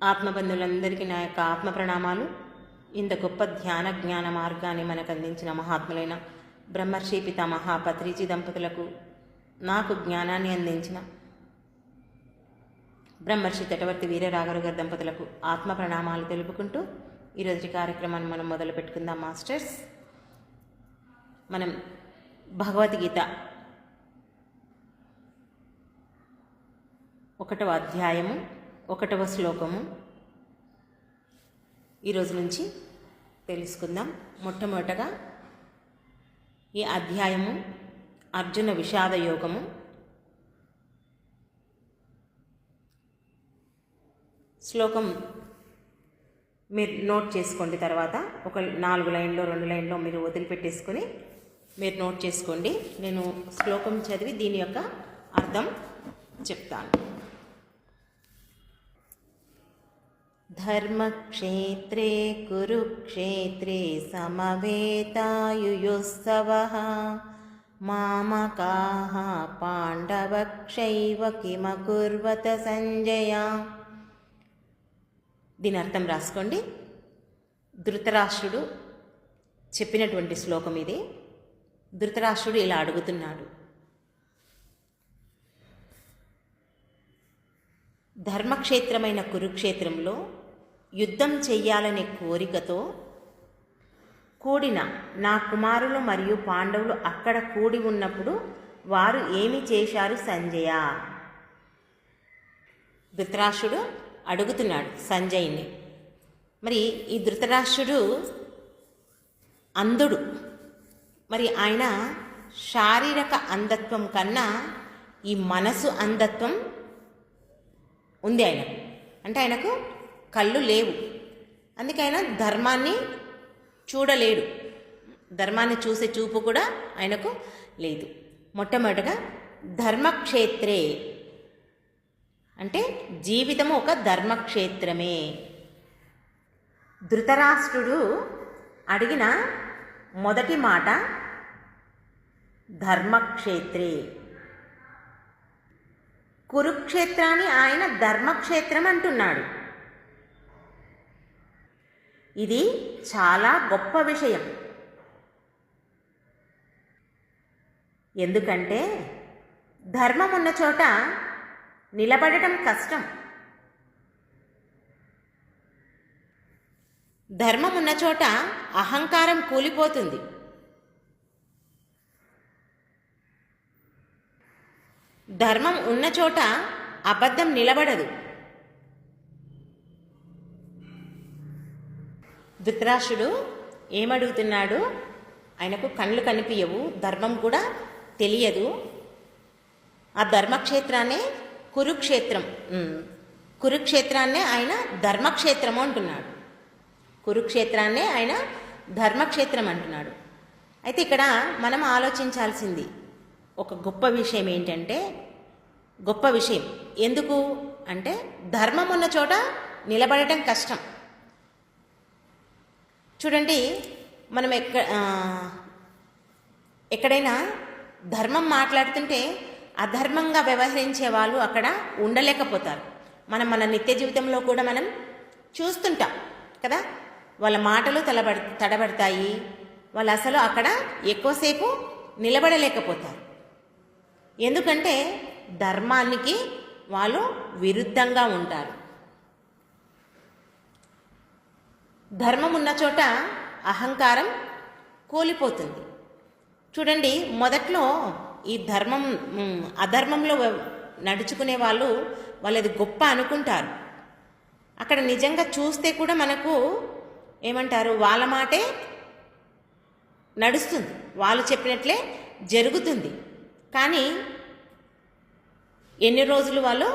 ఆత్మబంధులందరికీ నా యొక్క ఆత్మ ప్రణామాలు ఇంత గొప్ప ధ్యాన జ్ఞాన మార్గాన్ని మనకు అందించిన మహాత్ములైన బ్రహ్మర్షి పితామహ పత్రిజీ దంపతులకు నాకు జ్ఞానాన్ని అందించిన బ్రహ్మర్షి తటవర్తి వీరరాఘరు గారి దంపతులకు ఆత్మ ప్రణామాలు తెలుపుకుంటూ ఈరోజు కార్యక్రమాన్ని మనం మొదలు పెట్టుకుందాం మాస్టర్స్. మనం భగవద్గీత ఒకటవ అధ్యాయము ఒకటవ శ్లోకము. ఈరోజు నుంచి తెలుసుకుందాం. మొట్టమొదటగా ఈ అధ్యాయము అర్జున విషాద యోగము. శ్లోకం మీరు నోట్ చేసుకోండి తర్వాత ఒక నాలుగు లైన్లో రెండు లైన్లో మీరు వదిలిపెట్టేసుకొని మీరు నోట్ చేసుకోండి. నేను శ్లోకం చదివి దీని యొక్క అర్థం చెప్తాను. ధర్మక్షేత్రే కురుక్షేత్రే సమవేతాయుయుత్సవः మామకాः పాండవక్షైవ కిమకుర్వత సంజయ దీని అర్థం రాసుకోండి. ధృతరాష్ట్రుడు చెప్పినటువంటి శ్లోకం ఇది. ధృతరాష్ట్రుడు ఇలా అడుగుతున్నాడు. ధర్మక్షేత్రమైన కురుక్షేత్రంలో యుద్ధం చెయ్యాలనే కోరికతో కూడిన నా కుమారులు మరియు పాండవులు అక్కడ కూడి ఉన్నప్పుడు వారు ఏమి చేశారు సంజయ? ధృతరాష్ట్రుడు అడుగుతున్నాడు సంజయ్ని. మరి ఈ ధృతరాష్ట్రుడు అంధుడు. మరి ఆయన శారీరక అంధత్వం కన్నా ఈ మనసు అంధత్వం ఉంది ఆయనకు. అంటే ఆయనకు కళ్ళు లేవు. అందుకైనా ధర్మాన్ని చూడలేడు. ధర్మాన్ని చూసే చూపు కూడా ఆయనకు లేదు. మొట్టమొదటగా ధర్మక్షేత్రే. అంటే జీవితము ఒక ధర్మక్షేత్రమే. ధృతరాష్ట్రుడు అడిగిన మొదటి మాట ధర్మక్షేత్రే. కురుక్షేత్రాన్ని ఆయన ధర్మక్షేత్రం అంటున్నాడు. ఇది చాలా గొప్ప విషయం. ఎందుకంటే ధర్మం ఉన్న చోట నిలబడటం కష్టం. ధర్మం ఉన్న చోట అహంకారం కూలిపోతుంది. ధర్మం ఉన్న చోట అబద్ధం నిలబడదు. ధృతరాష్ట్రుడు ఏమడుగుతున్నాడు? ఆయనకు కళ్ళు కనిపించవు ధర్మం కూడా తెలియదు. ఆ ధర్మక్షేత్రాన్నే కురుక్షేత్రం కురుక్షేత్రాన్నే ఆయన ధర్మక్షేత్రము అంటున్నాడు. కురుక్షేత్రాన్నే ఆయన ధర్మక్షేత్రం అంటున్నాడు. అయితే ఇక్కడ మనం ఆలోచించాల్సింది ఒక గొప్ప విషయం ఏంటంటే గొప్ప విషయం. ఎందుకు? అంటే ధర్మం ఉన్న చోట నిలబడటం కష్టం. చూడండి మనం ఎక్క ఎక్కడైనా ధర్మం మాట్లాడుతుంటే అధర్మంగా వ్యవహరించే వాళ్ళు అక్కడ ఉండలేకపోతారు. మనం మన నిత్య జీవితంలో కూడా మనం చూస్తుంటాం కదా? వాళ్ళ మాటలు తలబడ తడబడతాయి. వాళ్ళు అసలు అక్కడ ఎక్కువసేపు నిలబడలేకపోతారు. ఎందుకంటే ధర్మానికి వాళ్ళు విరుద్ధంగా ఉంటారు. ధర్మం ఉన్న చోట అహంకారం కూలిపోతుంది. చూడండి మొదట్లో ఈ ధర్మం అధర్మంలో నడుచుకునే వాళ్ళు వాళ్ళది గొప్ప అనుకుంటారు. అక్కడ నిజంగా చూస్తే కూడా మనకు ఏమంటారు వాళ్ళ మాటే నడుస్తుంది. వాళ్ళు చెప్పినట్లే జరుగుతుంది. కానీ ఎన్ని రోజులు వాళ్ళు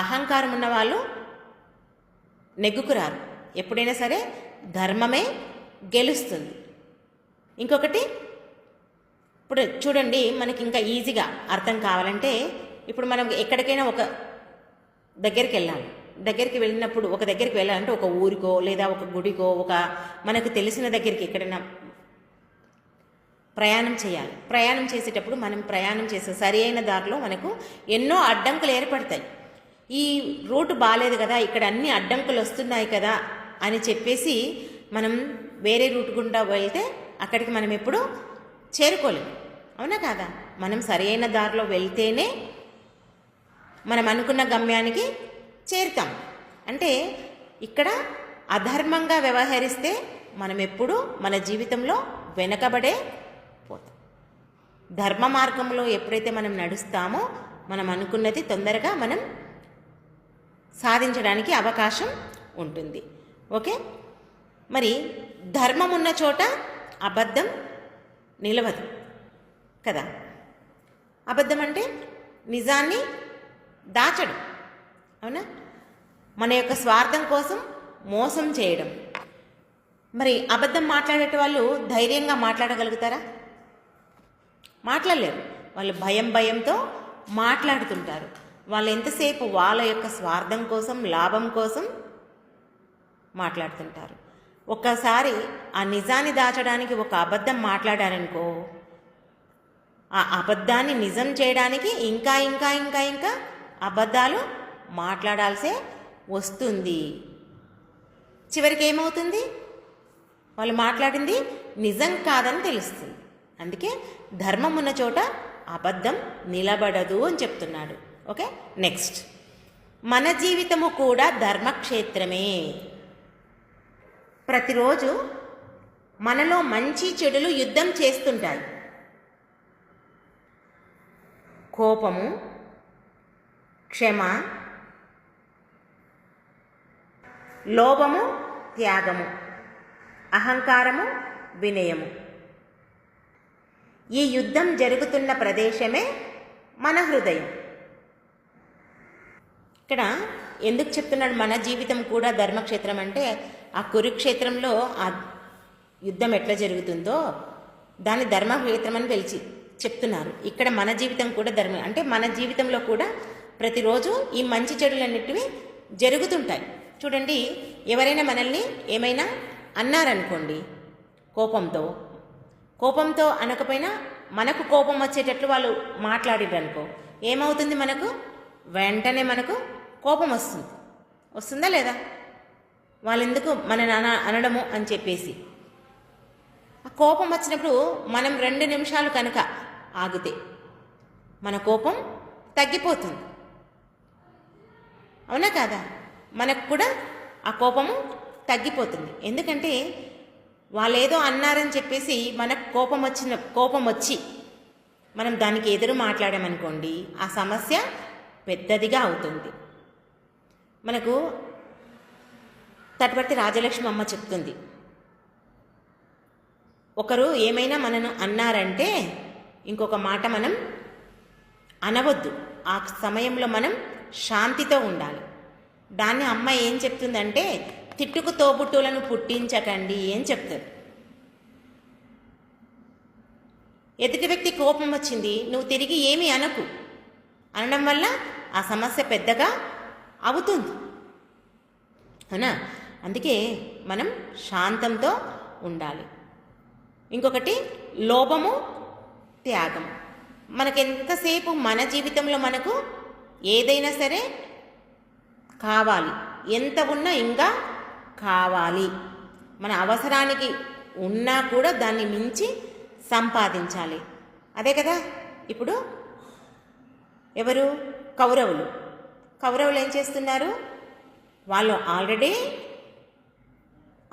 అహంకారం ఉన్న వాళ్ళు నెగ్గుకురారు? ఎప్పుడైనా సరే ధర్మమే గెలుస్తుంది. ఇంకొకటి ఇప్పుడు చూడండి మనకి ఇంకా ఈజీగా అర్థం కావాలంటే ఇప్పుడు మనం ఎక్కడికైనా ఒక దగ్గరికి వెళ్ళాలి. దగ్గరికి వెళ్ళినప్పుడు ఒక దగ్గరికి వెళ్ళాలంటే ఒక ఊరికో లేదా ఒక గుడికో ఒక మనకు తెలిసిన దగ్గరికి ఎక్కడైనా ప్రయాణం చేయాలి. ప్రయాణం చేసేటప్పుడు మనం ప్రయాణం చేసే సరి అయిన దారిలో మనకు ఎన్నో అడ్డంకులు ఏర్పడతాయి. ఈ రోడ్డు బాగాలేదు కదా ఇక్కడ అన్ని అడ్డంకులు వస్తున్నాయి కదా అని చెప్పేసి మనం వేరే రూట్ గుండా వెళ్తే అక్కడికి మనం ఎప్పుడు చేరుకోలేం అవునా కాదా? మనం సరైన దారిలో వెళ్తేనే మనం అనుకున్న గమ్యానికి చేరుతాం. అంటే ఇక్కడ అధర్మంగా వ్యవహరిస్తే మనం ఎప్పుడు మన జీవితంలో వెనకబడే పోతాం. ధర్మ మార్గంలో ఎప్పుడైతే మనం నడుస్తామో మనం అనుకున్నది తొందరగా మనం సాధించడానికి అవకాశం ఉంటుంది. ఓకే? మరి ధర్మం ఉన్న చోట అబద్ధం నిలవదు కదా? అబద్ధం అంటే నిజాన్ని దాచడం అవునా? మన యొక్క స్వార్థం కోసం మోసం చేయడం. మరి అబద్ధం మాట్లాడేట వాళ్ళు ధైర్యంగా మాట్లాడగలుగుతారా? మాట్లాడలేరు. వాళ్ళు భయం భయంతో మాట్లాడుతుంటారు. వాళ్ళు ఎంతసేపు వాళ్ళ యొక్క స్వార్థం కోసం లాభం కోసం మాట్లాడుతుంటారు. ఒక్కసారి ఆ నిజాన్ని దాచడానికి ఒక అబద్ధం మాట్లాడారనుకో ఆ అబద్ధాన్ని నిజం చేయడానికి ఇంకా ఇంకా ఇంకా ఇంకా అబద్ధాలు మాట్లాడాల్సే వస్తుంది. చివరికి ఏమవుతుంది? వాళ్ళు మాట్లాడింది నిజం కాదని తెలుస్తుంది. అందుకే ధర్మం ఉన్న చోట అబద్ధం నిలబడదు అని చెప్తున్నాడు. ఓకే? నెక్స్ట్. మన జీవితము కూడా ధర్మక్షేత్రమే. ప్రతిరోజు మనలో మంచి చెడులు యుద్ధం చేస్తుంటాయి. కోపము క్షమ లోభము త్యాగము అహంకారము వినయము. ఈ యుద్ధం జరుగుతున్న ప్రదేశమే మన హృదయం. ఇక్కడ ఎందుకు చెప్తున్నాడు మన జీవితం కూడా ధర్మక్షేత్రం అంటే కురుక్షేత్రంలో ఆ యుద్ధం ఎట్లా జరుగుతుందో దాన్ని ధర్మక్షేత్రం అని పిలిచి చెప్తున్నారు. ఇక్కడ మన జీవితం కూడా ధర్మం అంటే మన జీవితంలో కూడా ప్రతిరోజు ఈ మంచి చెడులన్నిటివి జరుగుతుంటాయి. చూడండి ఎవరైనా మనల్ని ఏమైనా అన్నారనుకోండి కోపంతో కోపంతో అనకపోయినా మనకు కోపం వచ్చేటట్లు వాళ్ళు మాట్లాడిరనుకో ఏమవుతుంది మనకు? వెంటనే మనకు కోపం వస్తుంది. వస్తుందా లేదా? వాళ్ళెందుకు మన నాన్న అనడము అని చెప్పేసి. ఆ కోపం వచ్చినప్పుడు మనం రెండు నిమిషాలు కనుక ఆగితే మన కోపం తగ్గిపోతుంది. అవునా కాదా? మనకు కూడా ఆ కోపము తగ్గిపోతుంది. ఎందుకంటే వాళ్ళు ఏదో అన్నారని చెప్పేసి మనకు కోపం వచ్చిన కోపం వచ్చి మనం దానికి ఎదురు మాట్లాడామనుకోండి ఆ సమస్య పెద్దదిగా అవుతుంది. మనకు తటవర్తి రాజలక్ష్మి అమ్మ చెప్తుంది. ఒకరు ఏమైనా మనను అన్నారంటే ఇంకొక మాట మనం అనవద్దు. ఆ సమయంలో మనం శాంతితో ఉండాలి. దాన్ని అమ్మ ఏం చెప్తుందంటే తిట్టుకు తోబుట్టులను పుట్టించకండి అని చెప్తుంది. ఎదుటి వ్యక్తి కోపం వచ్చింది నువ్వు తిరిగి ఏమీ అనకు. అనడం వల్ల ఆ సమస్య పెద్దగా అవుతుంది. అవునా? అందుకే మనం శాంతంతో ఉండాలి. ఇంకొకటి లోభము త్యాగం మనకెంతసేపు మన జీవితంలో మనకు ఏదైనా సరే కావాలి. ఎంత ఉన్నా ఇంకా కావాలి. మన అవసరానికి ఉన్నా కూడా దాన్ని మించి సంపాదించాలి. అదే కదా? ఇప్పుడు ఎవరు? కౌరవులు. కౌరవులు ఏం చేస్తున్నారు? వాళ్ళు ఆల్రెడీ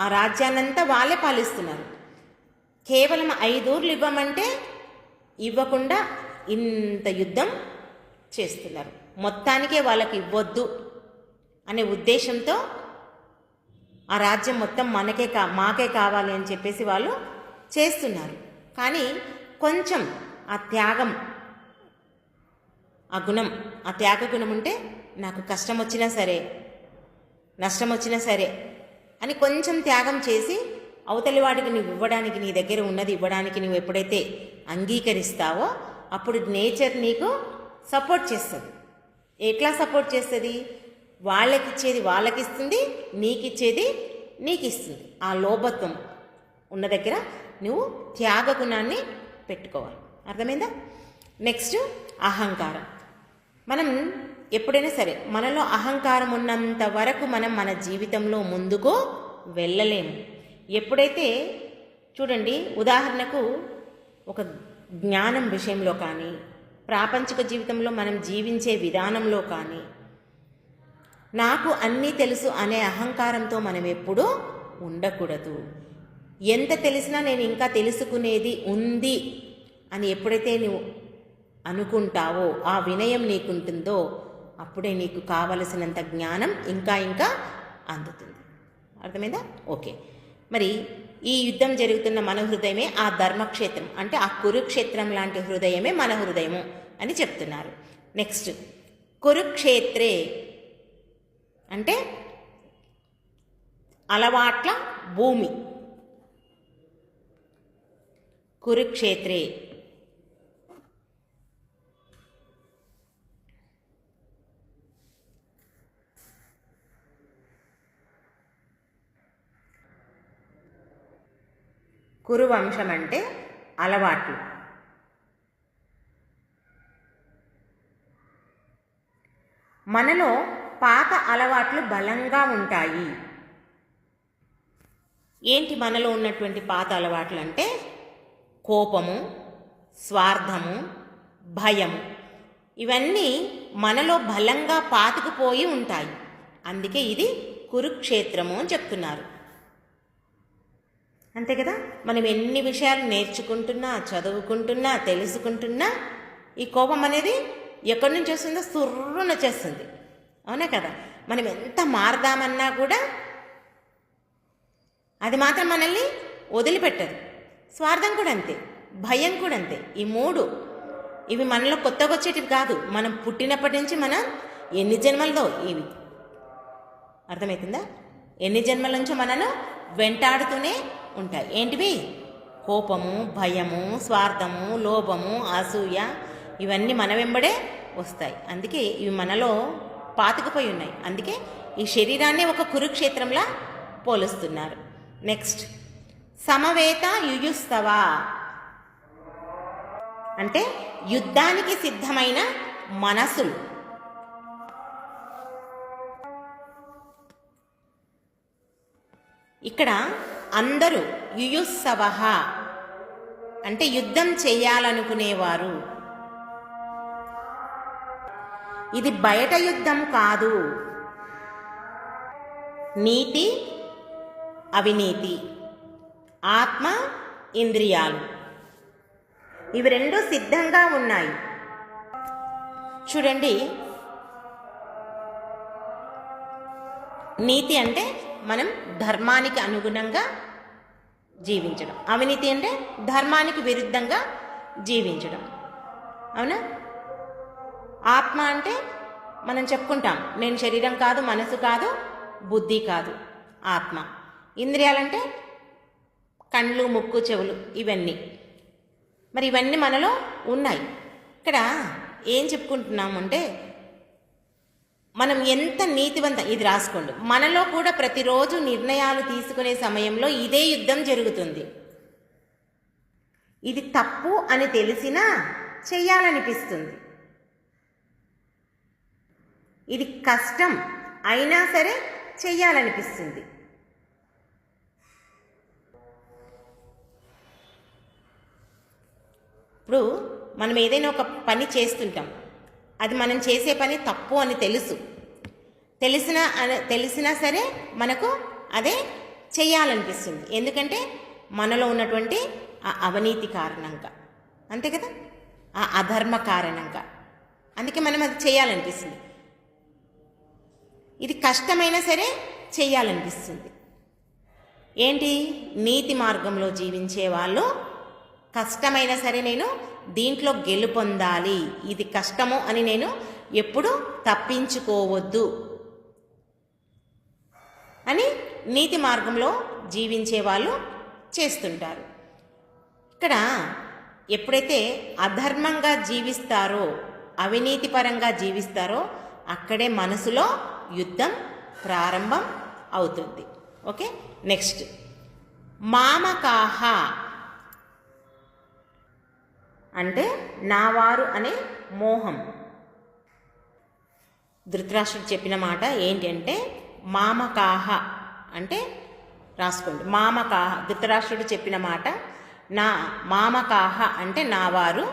ఆ రాజ్యాన్నంతా వాళ్ళే పాలిస్తున్నారు. కేవలం ఐదూర్లు ఇవ్వమంటే ఇవ్వకుండా ఇంత యుద్ధం చేస్తున్నారు. మొత్తానికే వాళ్ళకి ఇవ్వద్దు అనే ఉద్దేశంతో ఆ రాజ్యం మొత్తం మనకే కా మాకే కావాలి అని చెప్పేసి వాళ్ళు చేస్తున్నారు. కానీ కొంచెం ఆ త్యాగం ఆ గుణం ఆ త్యాగ గుణం ఉంటే నాకు కష్టం వచ్చినా సరే నష్టం వచ్చినా సరే అని కొంచెం త్యాగం చేసి అవతలి వాడికి నువ్వు ఇవ్వడానికి నీ దగ్గర ఉన్నది ఇవ్వడానికి నువ్వు ఎప్పుడైతే అంగీకరిస్తావో అప్పుడు నేచర్ నీకు సపోర్ట్ చేస్తుంది. ఎట్లా సపోర్ట్ చేస్తుంది? వాళ్ళకిచ్చేది వాళ్ళకిస్తుంది నీకిచ్చేది నీకు ఇస్తుంది ఆ లోభత్వం ఉన్న దగ్గర నువ్వు త్యాగ గుణాన్ని పెట్టుకోవాలి. అర్థమైందా? నెక్స్ట్ అహంకారం. మనం ఎప్పుడైనా సరే మనలో అహంకారం ఉన్నంత వరకు మనం మన జీవితంలో ముందుకు వెళ్ళలేము. ఎప్పుడైతే చూడండి ఉదాహరణకు ఒక జ్ఞానం విషయంలో కానీ ప్రాపంచిక జీవితంలో మనం జీవించే విధానంలో కానీ నాకు అన్నీ తెలుసు అనే అహంకారంతో మనం ఎప్పుడూ ఉండకూడదు. ఎంత తెలిసినా నేను ఇంకా తెలుసుకునేది ఉంది అని ఎప్పుడైతే నువ్వు అనుకుంటావో ఆ వినయం నీకుంటుందో అప్పుడే నీకు కావలసినంత జ్ఞానం ఇంకా ఇంకా అందుతుంది. అర్థమైందా? ఓకే. మరి ఈ యుద్ధం జరుగుతున్న మన హృదయమే ఆ ధర్మక్షేత్రం అంటే ఆ కురుక్షేత్రం లాంటి హృదయమే మన హృదయము అని చెప్తున్నారు. నెక్స్ట్ కురుక్షేత్రే అంటే అలవాట్ల భూమి. కురుక్షేత్రే కురువంశం అంటే అలవాట్లు. మనలో పాత అలవాట్లు బలంగా ఉంటాయి. ఏంటి మనలో ఉన్నటువంటి పాత అలవాట్లు అంటే కోపము స్వార్థము భయము ఇవన్నీ మనలో బలంగా పాతుకుపోయి ఉంటాయి. అందుకే ఇది కురుక్షేత్రము అని చెప్తున్నారు. అంతే కదా? మనం ఎన్ని విషయాలు నేర్చుకుంటున్నా చదువుకుంటున్నా తెలుసుకుంటున్నా ఈ కోపం అనేది ఎక్కడి నుంచి వస్తుందో సుర్రున వచ్చేస్తుంది అవునా కదా? మనం ఎంత మారదామన్నా కూడా అది మాత్రం మనల్ని వదిలిపెట్టదు. స్వార్థం కూడా అంతే భయం కూడా అంతే. ఈ మూడు ఇవి మనలో కొత్తగా వచ్చేటివి కాదు. మనం పుట్టినప్పటి నుంచి మనం ఎన్ని జన్మలతో ఇవి. అర్థమవుతుందా ఎన్ని జన్మల నుంచో మనను వెంటాడుతూనే ఉంటాయి. ఏంటివి? కోపము భయము స్వార్థము లోభము అసూయ ఇవన్నీ మన వెంబడే వస్తాయి. అందుకే ఇవి మనలో పాతుకుపోయి ఉన్నాయి. అందుకే ఈ శరీరాన్ని ఒక కురుక్షేత్రంలా పోలుస్తున్నారు. నెక్స్ట్ సమవేత యుయుస్తవ. అంటే యుద్ధానికి సిద్ధమైన మనసులు. ఇక్కడ అందరూ యుయుత్సవహ అంటే యుద్ధం చేయాలనుకునేవారు. ఇది బయట యుద్ధం కాదు. నీతి అవినీతి ఆత్మ ఇంద్రియాలు. ఇవి రెండు సిద్ధంగా ఉన్నాయి. చూడండి. నీతి అంటే మనం ధర్మానికి అనుగుణంగా జీవించడం. అవినీతి అంటే ధర్మానికి విరుద్ధంగా జీవించడం. అవునా? ఆత్మ అంటే మనం చెప్పుకుంటాం నేను శరీరం కాదు మనసు కాదు బుద్ధి కాదు ఆత్మ. ఇంద్రియాలంటే కళ్ళు ముక్కు చెవులు ఇవన్నీ. మరి ఇవన్నీ మనలో ఉన్నాయి. ఇక్కడ ఏం చెప్పుకుంటున్నాము అంటే మనం ఎంత నీతివంత ఇది రాసుకోండి. మనలో కూడా ప్రతిరోజు నిర్ణయాలు తీసుకునే సమయంలో ఇదే యుద్ధం జరుగుతుంది. ఇది తప్పు అని తెలిసినా చెయ్యాలనిపిస్తుంది. ఇది కష్టం అయినా సరే చెయ్యాలనిపిస్తుంది. ఇప్పుడు మనం ఏదైనా ఒక పని చేస్తుంటాం. అది మనం చేసే పని తప్పు అని తెలుసు. తెలిసిన తెలిసినా సరే మనకు అదే చేయాలనిపిస్తుంది ఎందుకంటే మనలో ఉన్నటువంటి ఆ అవినీతి కారణంగా. అంతే కదా? ఆ అధర్మ కారణంగా. అందుకే మనం అది చేయాలనిపిస్తుంది ఇది కష్టమైనా సరే చేయాలనిపిస్తుంది ఏంటి? నీతి మార్గంలో జీవించే వాళ్ళు కష్టమైనా సరే నేను దీంట్లో గెలుపొందాలి. ఇది కష్టము అని నేను ఎప్పుడు తప్పించుకోవద్దు. అని నీతి మార్గంలో జీవించే వాళ్ళు చేస్తుంటారు. ఇక్కడ ఎప్పుడైతే అధర్మంగా జీవిస్తారో అవినీతిపరంగా జీవిస్తారో అక్కడే మనసులో యుద్ధం ప్రారంభం అవుతుంది. ఓకే? నెక్స్ట్. మామకాహ. అంటే నావారు అనే మోహం. ధృతరాష్ట్రుడు చెప్పిన మాట ఏంటి అంటే మామకాహ అంటే రాసుకోండి. మామకాహ ధృతరాష్ట్రుడు చెప్పిన మాట నా మామకాహ అంటే నావారు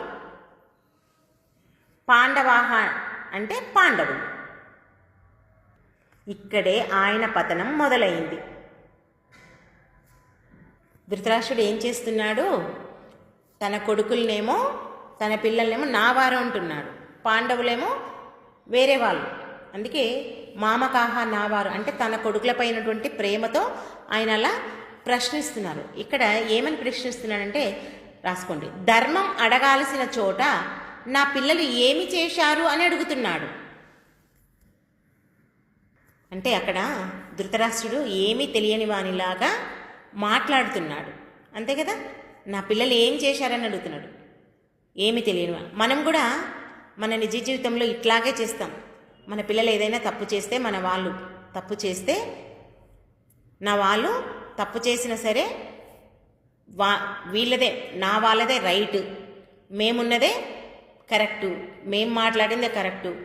పాండవాహ అంటే పాండవులు ఇక్కడే ఆయన పతనం మొదలైంది. ధృతరాష్ట్రుడు ఏం చేస్తున్నాడు? తన కొడుకులనేమో తన పిల్లల్నేమో నా వారు అంటున్నాడు పాండవులేమో వేరే వాళ్ళు. అందుకే మామకాహ నావారు అంటే తన కొడుకులపైనటువంటి ప్రేమతో ఆయన అలా ప్రశ్నిస్తున్నారు. ఇక్కడ ఏమని ప్రశ్నిస్తున్నాడంటే రాసుకోండి. ధర్మం అడగాల్సిన చోట నా పిల్లలు ఏమి చేశారు అని అడుగుతున్నాడు. అంటే అక్కడ ధృతరాష్ట్రుడు ఏమీ తెలియని వానిలాగా మాట్లాడుతున్నాడు. అంతే కదా? నా పిల్లలు ఏం చేశారని అడుగుతున్నాడు. ఏమి తెలియనివా మనం కూడా మన నిజ జీవితంలో ఇట్లాగే చేస్తాం. మన పిల్లలు ఏదైనా తప్పు చేస్తే మన వాళ్ళు తప్పు చేస్తే నా వాళ్ళు తప్పు చేసినా సరే వా వీళ్ళదే నా వాళ్ళదే రైట్. మేమున్నదే కరెక్టు. మేం మాట్లాడిందే కరెక్టు.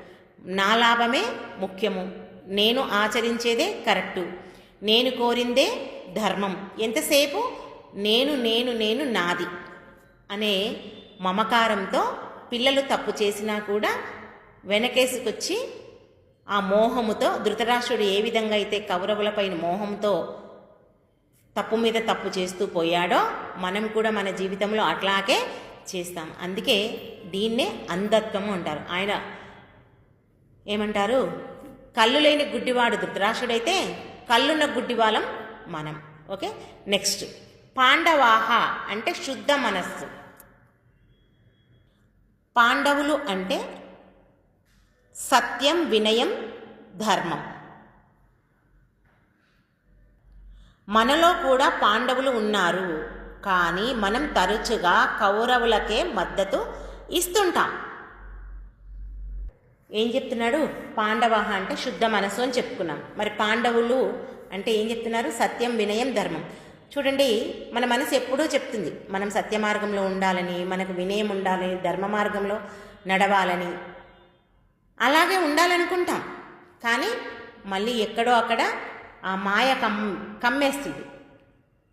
నా లాభమే ముఖ్యము. నేను ఆచరించేదే కరెక్టు. నేను కోరిందే ధర్మం. ఎంతసేపు నేను నేను నేను నాది అనే మమకారంతో పిల్లలు తప్పు చేసినా కూడా వెనకేసుకొచ్చి ఆ మోహముతో ధృతరాష్ట్రుడు ఏ విధంగా అయితే కౌరవులపైన మోహంతో తప్పు మీద తప్పు చేస్తూ పోయాడో మనం కూడా మన జీవితంలో అట్లాగే చేస్తాం. అందుకే దీన్నే అంధత్వము అంటారు. ఆయన ఏమంటారు? కళ్ళు లేని గుడ్డివాడు ధృతరాష్ట్రుడైతే కళ్ళున్న గుడ్డివాళ్ళం మనం. ఓకే? నెక్స్ట్. పాండవాహ అంటే శుద్ధ మనస్సు. పాండవులు అంటే సత్యం వినయం ధర్మం. మనలో కూడా పాండవులు ఉన్నారు. కానీ మనం తరచుగా కౌరవులకే మద్దతు ఇస్తుంటాం. ఏం చెప్తున్నాడు? పాండవ అంటే శుద్ధ మనసు అని చెప్పుకున్నాం. మరి పాండవులు అంటే ఏం చెప్తున్నారు? సత్యం వినయం ధర్మం. చూడండి మన మనసు ఎప్పుడూ చెప్తుంది మనం సత్య మార్గంలో ఉండాలని మనకు వినయం ఉండాలని ధర్మ మార్గంలో నడవాలని. అలాగే ఉండాలనుకుంటాం కానీ మళ్ళీ ఎక్కడో అక్కడ ఆ మాయ కమ్ కమ్మేస్తుంది.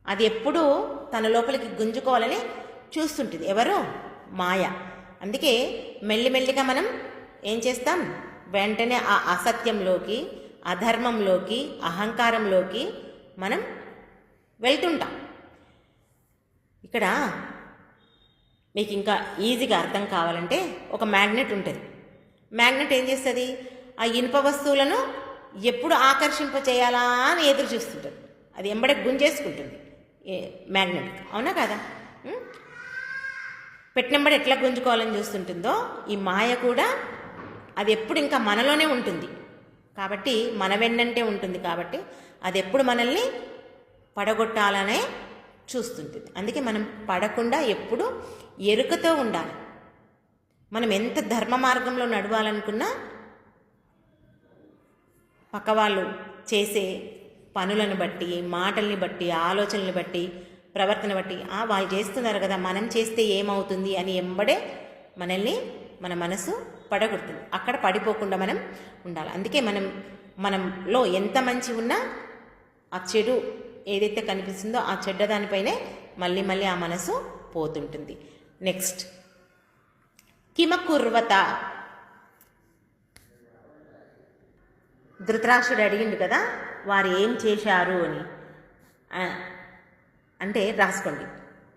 అది ఎప్పుడూ తన లోపలికి గుంజుకోవాలని చూస్తుంటుంది. ఎవరు? మాయ. అందుకే మెల్లిమెల్లిగా మనం ఏం చేస్తాం? వెంటనే ఆ అసత్యంలోకి అధర్మంలోకి అహంకారంలోకి మనం వెళ్తుంటాం. ఇక్కడ మీకు ఇంకా ఈజీగా అర్థం కావాలంటే ఒక మ్యాగ్నెట్ ఉంటుంది. మ్యాగ్నెట్ ఏం చేస్తుంది? ఆ ఇనుప వస్తువులను ఎప్పుడు ఆకర్షింప చేయాలా అని ఎదురు చూస్తుంటుంది. అది ఎంబడే గుంజేసుకుంటుంది ఏ మ్యాగ్నెట్. అవునా కదా? పెట్టినంబడి ఎట్లా గుంజుకోవాలని చూస్తుంటుందో ఈ మాయ కూడా అది ఎప్పుడు ఇంకా మనలోనే ఉంటుంది. కాబట్టి మన వెన్నంటే ఉంటుంది కాబట్టి అది ఎప్పుడు మనల్ని పడగొట్టాలనే చూస్తుంటుంది. అందుకే మనం పడకుండా ఎప్పుడు ఎరుకతో ఉండాలి. మనం ఎంత ధర్మ మార్గంలో నడవాలనుకున్నా పక్కవాళ్ళు చేసే పనులను బట్టి మాటల్ని బట్టి ఆలోచనలు బట్టి ప్రవర్తన బట్టి ఆ వాళ్ళు చేస్తున్నారు కదా మనం చేస్తే ఏమవుతుంది అని ఎంబడే మనల్ని మన మనసు పడగొడుతుంది. అక్కడ పడిపోకుండా మనం ఉండాలి. అందుకే మనం మనంలో ఎంత మంచి ఉన్నా ఆ చెడు ఏదైతే కనిపిస్తుందో ఆ చెడ్డ దానిపైనే మళ్ళీ మళ్ళీ ఆ మనసు పోతుంటుంది. నెక్స్ట్ కిమకుర్వత. ధృతరాష్ట్రుడు అడిగిండు కదా వారు ఏం చేశారు అని. అంటే రాసుకోండి.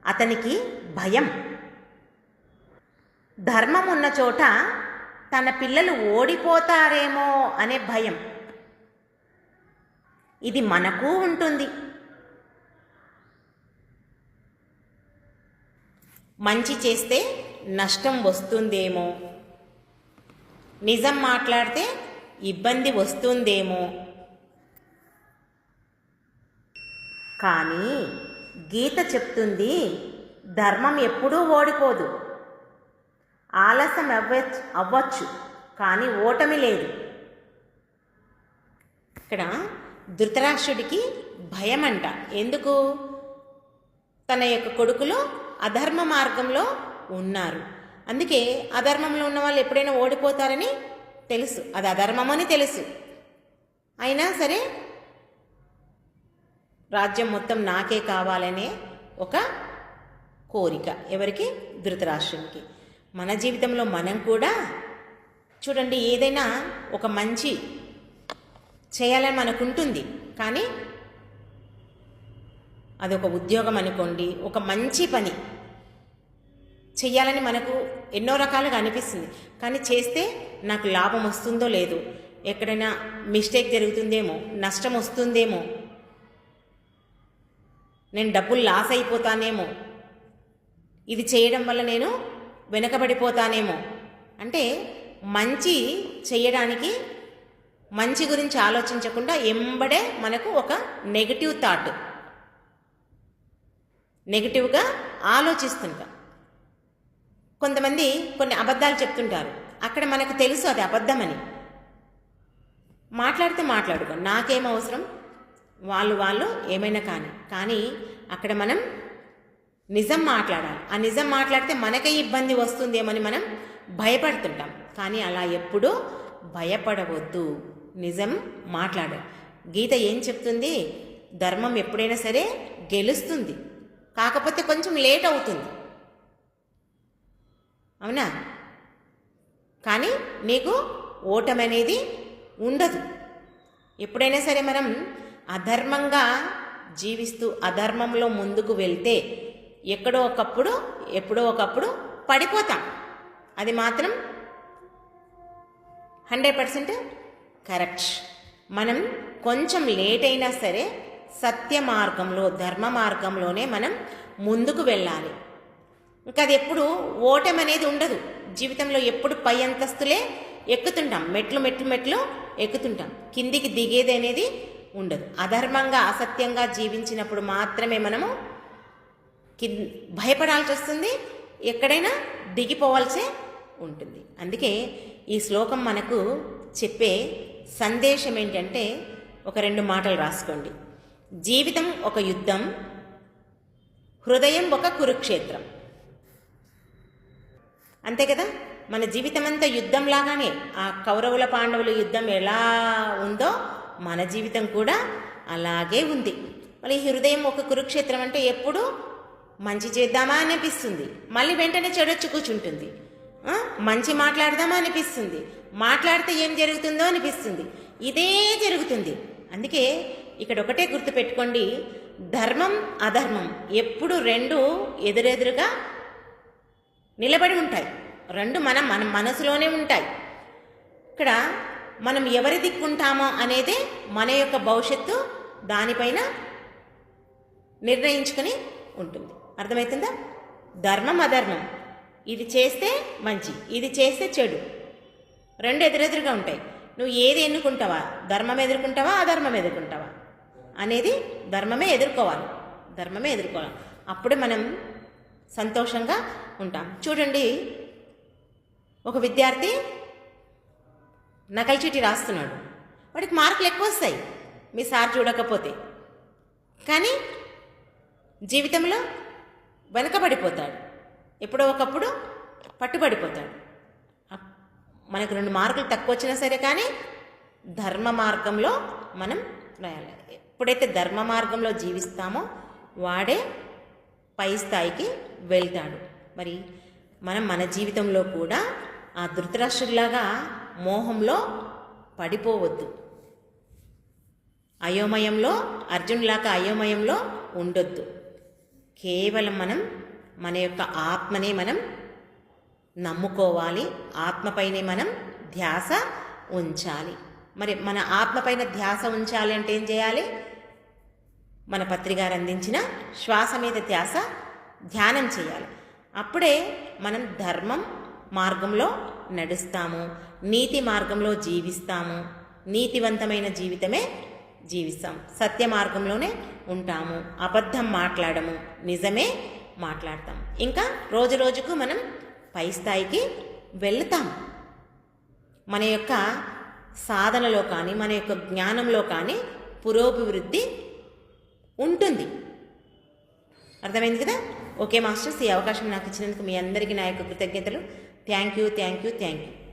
అతనికి భయం. ధర్మం ఉన్న చోట తన పిల్లలు ఓడిపోతారేమో అనే భయం. ఇది మనకు ఉంటుంది. మంచి చేస్తే నష్టం వస్తుందేమో. నిజం మాట్లాడితే ఇబ్బంది వస్తుందేమో. కానీ గీత చెప్తుంది ధర్మం ఎప్పుడూ ఓడిపోదు. ఆలస్యం అవ్వచ్చు అవ్వచ్చు కానీ ఓటమి లేదు. ఇక్కడ ధృతరాష్ట్రుడికి భయం అంట ఎందుకు? తన యొక్క కొడుకులు అధర్మ మార్గంలో ఉన్నారు. అందుకే అధర్మంలో ఉన్న వాళ్ళు ఎప్పుడైనా ఓడిపోతారని తెలుసు. అది అధర్మమని తెలుసు. అయినా సరే రాజ్యం మొత్తం నాకే కావాలనే ఒక కోరిక ఎవరికి? ధృతరాష్ట్రునికి. మన జీవితంలో మనం కూడా చూడండి ఏదైనా ఒక మంచి చేయాలని మనకు ఉంటుంది కానీ అది ఒక ఉద్యోగం అనుకోండి ఒక మంచి పని చెయ్యాలని మనకు ఎన్నో రకాలుగా అనిపిస్తుంది. కానీ చేస్తే నాకు లాభం వస్తుందో లేదు ఎక్కడైనా మిస్టేక్ జరుగుతుందేమో నష్టం వస్తుందేమో నేను డబ్బులు లాస్ అయిపోతానేమో ఇది చేయడం వల్ల నేను వెనకబడిపోతానేమో. అంటే మంచి చేయడానికి మంచి గురించి ఆలోచించకుండా ఎంబడే మనకు ఒక నెగిటివ్ థాట్ నెగిటివ్గా ఆలోచిస్తుంటాం. కొంతమంది కొన్ని అబద్ధాలు చెప్తుంటారు. అక్కడ మనకు తెలుసు అది అబద్ధమని. మాట్లాడితే మాట్లాడుకో నాకేం అవసరం? వాళ్ళు వాళ్ళు ఏమైనా కానీ. కానీ అక్కడ మనం నిజం మాట్లాడాలి. ఆ నిజం మాట్లాడితే మనకే ఇబ్బంది వస్తుందేమని మనం భయపడుతుంటాం. కానీ అలా ఎప్పుడూ భయపడవద్దు. నిజం మాట్లాడాలి గీత ఏం చెప్తుంది? ధర్మం ఎప్పుడైనా సరే గెలుస్తుంది. కాకపోతే కొంచెం లేట్ అవుతుంది. అవునా? కానీ నీకు ఓటమి అనేది ఉండదు. ఎప్పుడైనా సరే మనం అధర్మంగా జీవిస్తూ అధర్మంలో ముందుకు వెళ్తే ఎక్కడో ఒకప్పుడు ఎప్పుడో ఒకప్పుడు పడిపోతాం. అది మాత్రం హండ్రెడ్ పర్సెంట్ కరెక్ట్. మనం కొంచెం లేట్ అయినా సరే సత్య మార్గంలో ధర్మ మార్గంలోనే మనం ముందుకు వెళ్ళాలి. ఇంకా అది ఎప్పుడు ఓటమి అనేది ఉండదు. జీవితంలో ఎప్పుడు పై అంతస్తులే ఎక్కుతుంటాం. మెట్లు మెట్లు మెట్లు ఎక్కుతుంటాం. కిందికి దిగేది అనేది ఉండదు. అధర్మంగా అసత్యంగా జీవించినప్పుడు మాత్రమే మనము కి భయపడాల్సి వస్తుంది. ఎక్కడైనా దిగిపోవాల్సే ఉంటుంది. అందుకే ఈ శ్లోకం మనకు చెప్పే సందేశం ఏంటంటే ఒక రెండు మాటలు రాసుకోండి. జీవితం ఒక యుద్ధం హృదయం ఒక కురుక్షేత్రం. అంతే కదా? మన జీవితం అంతా యుద్ధం లాగానే ఆ కౌరవుల పాండవుల యుద్ధం ఎలా ఉందో మన జీవితం కూడా అలాగే ఉంది. మళ్ళీ హృదయం ఒక కురుక్షేత్రం అంటే ఎప్పుడు మంచి చేద్దామా అనిపిస్తుంది. మళ్ళీ వెంటనే చెడొచ్చి కూర్చుంటుంది. మంచి మాట్లాడదామా అనిపిస్తుంది. మాట్లాడితే ఏం జరుగుతుందో అనిపిస్తుంది. ఇదే జరుగుతుంది. అందుకే ఇక్కడ ఒకటే గుర్తుపెట్టుకోండి. ధర్మం అధర్మం. ఎప్పుడు రెండు ఎదురెదురుగా నిలబడి ఉంటాయి. రెండు మన మన మనసులోనే ఉంటాయి. ఇక్కడ మనం ఎవరి దిక్కుంటామో అనేది మన యొక్క భవిష్యత్తు దానిపైన నిర్ణయించుకొని ఉంటుంది. అర్థమవుతుందా ధర్మం అధర్మం. ఇది చేస్తే మంచి ఇది చేస్తే చెడు. రెండు ఎదురెదురుగా ఉంటాయి. నువ్వు ఏది ఎన్నుకుంటావా? ధర్మం ఎదుర్కొంటావా? అధర్మం ఎదుర్కొంటావా? అనేది ధర్మమే ఎదుర్కోవాలి. ధర్మమే ఎదుర్కోవాలి. అప్పుడే మనం సంతోషంగా ఉంటాం చూడండి ఒక విద్యార్థి నకల్ చీటి రాస్తున్నాడు. వాడికి మార్కులు ఎక్కువ వస్తాయి మీ సార్ చూడకపోతే. కానీ జీవితంలో వెనకబడిపోతాడు. ఎప్పుడో ఒకప్పుడు పట్టుబడిపోతాడు. అప్- మనకు రెండు మార్కులు తక్కువ వచ్చినా సరే కానీ ధర్మ మార్గంలో మనం రాయాలి. ఎప్పుడైతే ధర్మ మార్గంలో జీవిస్తామో వాడే పై స్థాయికి వెళ్తాడు. మరి మనం మన జీవితంలో కూడా ఆ ధృతరాష్ట్రులాగా మోహంలో పడిపోవద్దు. అయోమయంలో అర్జునులాగా అయోమయంలో ఉండొద్దు. కేవలం మనం మన యొక్క ఆత్మనే మనం నమ్ముకోవాలి. ఆత్మపైనే మనం ధ్యాస ఉంచాలి. మరి మన ఆత్మపైన ధ్యాస ఉంచాలి అంటే ఏం చేయాలి? మన పత్రికారు అందించిన శ్వాస మీద ధ్యాస ధ్యానం చేయాలి. అప్పుడే మనం ధర్మం మార్గంలో నడుస్తాము నీతి మార్గంలో జీవిస్తాము నీతివంతమైన జీవితమే జీవిస్తాం సత్య మార్గంలోనే ఉంటాము అబద్ధం మాట్లాడము నిజమే మాట్లాడతాం. ఇంకా రోజు రోజుకు మనం పై స్థాయికి వెళుతాం. మన యొక్క సాధనలో కానీ మన యొక్క జ్ఞానంలో కానీ పురోభివృద్ధి ఉంటుంది. అర్థమైంది కదా? ఓకే మాస్టర్స్ ఈ అవకాశం నాకు ఇచ్చినందుకు మీ అందరికీ నా యొక్క కృతజ్ఞతలు. Thank you thank you thank you.